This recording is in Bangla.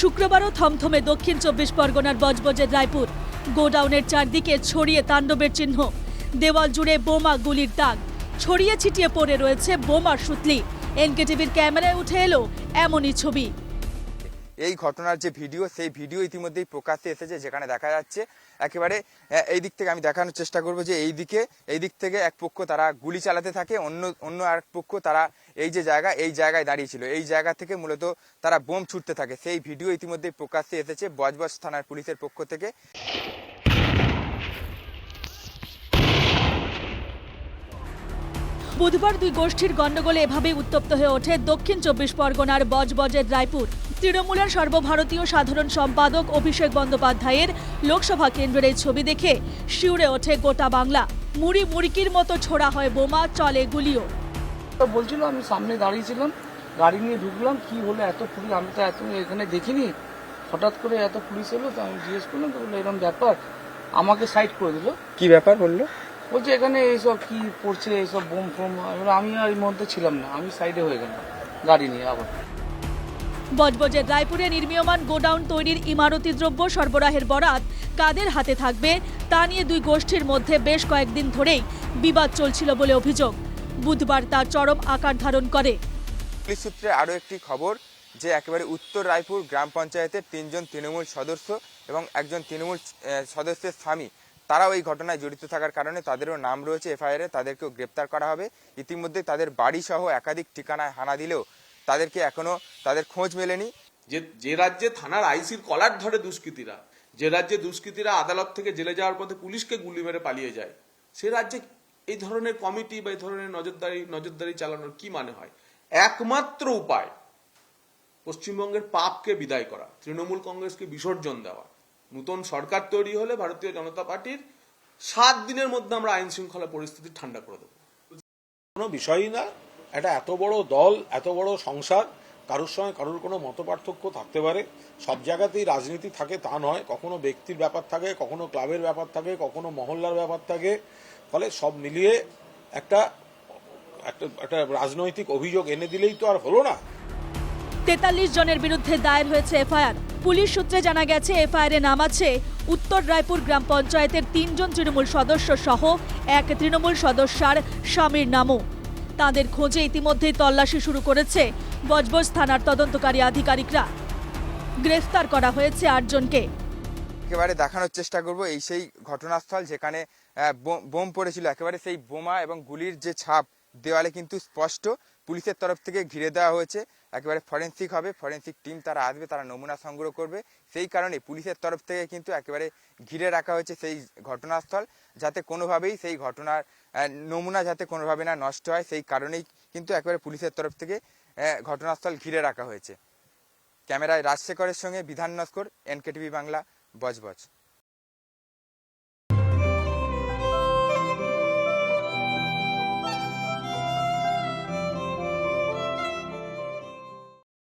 শুক্রবারও থমথমে দক্ষিণ চব্বিশ পরগনার বজবজের রায়পুর। গোডাউনের চারদিকে ছড়িয়ে তাণ্ডবের চিহ্ন। দেওয়াল জুড়ে বোমা, গুলির দাগ। ছড়িয়ে ছিটিয়ে পড়ে রয়েছে বোমার সুতলি। এনকেটিভির ক্যামেরায় উঠে এলো এমনই ছবি। এই ঘটনার যে ভিডিও, সেই ভিডিও ইতিমধ্যেই প্রকাশ্যে এসেছে, যেখানে দেখা যাচ্ছে একেবারে এই দিক থেকে আমি দেখানোর চেষ্টা করব যে এই দিকে, এই দিক থেকে এক পক্ষ তারা গুলি চালাতে থাকে, অন্য অন্য আর পক্ষ তারা এই যে জায়গা, এই জায়গায় দাঁড়িয়ে ছিল। এই জায়গা থেকে মূলত তারা বোম ছুটতে থাকে। সেই ভিডিও ইতিমধ্যেই প্রকাশ্যে এসেছে বজবজ থানার পুলিশের পক্ষ থেকে। বুধবার দুই গোষ্ঠীর গণ্ডগোলে এভাবেই উত্তপ্ত হয়ে ওঠে দক্ষিণ চব্বিশ পরগনার বজবজের রায়পুর। তৃণমূলের সর্বভারতীয় সাধারণ সম্পাদক অভিষেক বন্দ্যোপাধ্যায়ের লোকসভা কেন্দ্রের এই ছবি দেখে শিউরে ওঠে গোটা বাংলা। মুড়ি মুড়কির মতো ছোড়া হয় বোমা চলে গুলিও। তো বলছিল আমি সামনে দাঁড়িয়েছিলাম গাড়ি নিয়ে ঢুকলাম কি হলো এত পুলিশ আমি তো এত এখানে দেখিনি। হঠাৎ করে এত পুলিশ এলো তো আমি জিজ্ঞেস করলাম তো বলল এরকম ব্যাপার আমাকে সাইড করে দিল। কি ব্যাপার বলল? বলছে এখানে এইসব কি পড়ছে এইসব বোম ফোম আমি আর এর মধ্যে ছিলাম না আমি সাইডে হয়ে গেলাম গাড়ি নিয়ে আবার। বজবজের রায়পুরে নির্মীয়মান গোডাউন তৈরির ইমারতি দ্রব্য সরবরাহের বরাত কাদের হাতে থাকবে তা নিয়ে দুই গোষ্ঠীর মধ্যে বেশ কয়েকদিন ধরেই বিবাদ চলছিল বলে অভিযোগ। বুধবার তা চরম আকার ধারণ করে। পুলিশ সূত্রে আরও একটি খবর যে একেবারে উত্তর রায়পুর গ্রাম পঞ্চায়েতের তিনজন তৃণমূল সদস্য এবং একজন তৃণমূল সদস্যের স্বামী, তারাও এই ঘটনায় জড়িত থাকার কারণে তাদেরও নাম রয়েছে এফআইআরে, তাদেরকেও গ্রেপ্তার করা হবে। ইতিমধ্যে তাদের বাড়ি সহ একাধিক ঠিকানায় হানা দিলেও তাদেরকে এখনও তাদের খোঁজ মেলেনি। যে যে রাজ্যে থানার আইসির কলার ধরে দুষ্কৃতীরা, যে রাজ্যে দুষ্কৃতীরা আদালত থেকে জেলে যাওয়ার পথে পুলিশকে গুলি মেরে পালিয়ে যায়, সে রাজ্যে এই ধরনের কমিটি বা এই ধরনের নজরদারি নজরদারি চালানোর কি মানে হয়? একমাত্র উপায়, পশ্চিমবঙ্গের পাপকে বিদায় করা, তৃণমূল কংগ্রেসকে বিসর্জন দেওয়া। নতুন সরকার তৈরি হলে ভারতীয় জনতা পার্টির সাত দিনের মধ্যে আমরা আইন শৃঙ্খলা পরিস্থিতি ঠান্ডা করে দেবো। কোনো বিষয়ই না। একটা এত বড় দল, এত বড় সংসার, কারোর সঙ্গে কারোর কোনো মত পার্থক্য থাকতে পারে। সব জায়গাতেই রাজনীতি থাকে, তা নয়। কখনো ব্যক্তির ব্যাপার থাকে, কখনো ক্লাবের ব্যাপার থাকে, কখনো মহল্লার ব্যাপার থাকে। ফলে সব মিলিয়ে একটা একটা একটা রাজনৈতিক অভিযোগ এনে দিলেই তো আর হলো না। তেতাল্লিশ জনের বিরুদ্ধে দায়ের হয়েছে এফআইআর। পুলিশ সূত্রে জানা গেছে, এফআইআরে নাম আছে উত্তর রায়পুর গ্রাম পঞ্চায়েতের তিনজন তৃণমূল সদস্য সহ এক তৃণমূল সদস্যার স্বামীর নামও। তাদের খোঁজে ইতিমধ্যেই তল্লাশি শুরু করেছে বজবজ থানার তদন্তকারী আধিকারিকরা। গ্রেফতার করা হয়েছে আটজনকে। একেবারে দেখানোর চেষ্টা করব এই সেই ঘটনাস্থল যেখানে বোম- পড়েছিল। একেবারে সেই বোমা এবং গুলির যে ছাপ, দেওয়ালে কিন্তু স্পষ্ট পুলিশের তরফ থেকে ঘিরে দেওয়া হয়েছে। একেবারে ফরেন্সিক হবে ফরেন্সিক টিম তারা আসবে, তারা নমুনা সংগ্রহ করবে। সেই কারণে পুলিশের তরফ থেকে কিন্তু একেবারে ঘিরে রাখা হয়েছে সেই ঘটনাস্থল, যাতে কোনোভাবেই সেই ঘটনার নমুনা যাতে কোনোভাবে না নষ্ট হয়। সেই কারণেই কিন্তু একেবারে পুলিশের তরফ থেকে ঘটনাস্থল ঘিরে রাখা হয়েছে। ক্যামেরায় রাজশেখরের সঙ্গে বিধান নস্কর, এনকেটিভি বাংলা, বজবজ।